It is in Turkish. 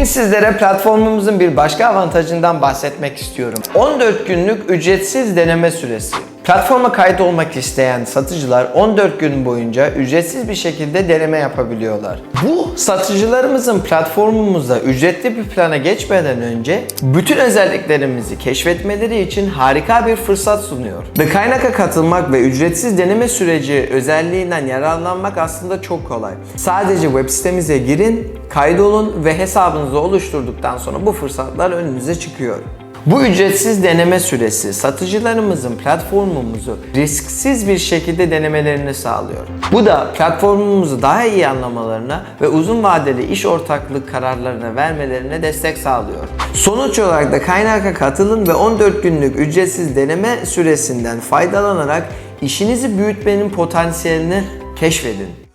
Bugün sizlere platformumuzun bir başka avantajından bahsetmek istiyorum. 14 günlük ücretsiz deneme süresi. Platforma kayıt olmak isteyen satıcılar 14 gün boyunca ücretsiz bir şekilde deneme yapabiliyorlar. Bu satıcılarımızın platformumuzda ücretli bir plana geçmeden önce bütün özelliklerimizi keşfetmeleri için harika bir fırsat sunuyor. The Kaynak'a katılmak ve ücretsiz deneme süreci özelliğinden yararlanmak aslında çok kolay. Sadece web sitemize girin, kaydolun ve hesabınızı oluşturduktan sonra bu fırsatlar önünüze çıkıyor. Bu ücretsiz deneme süresi satıcılarımızın platformumuzu risksiz bir şekilde denemelerini sağlıyor. Bu da platformumuzu daha iyi anlamalarına ve uzun vadeli iş ortaklık kararlarına vermelerine destek sağlıyor. Sonuç olarak da kaynaka katılın ve 14 günlük ücretsiz deneme süresinden faydalanarak işinizi büyütmenin potansiyelini keşfedin.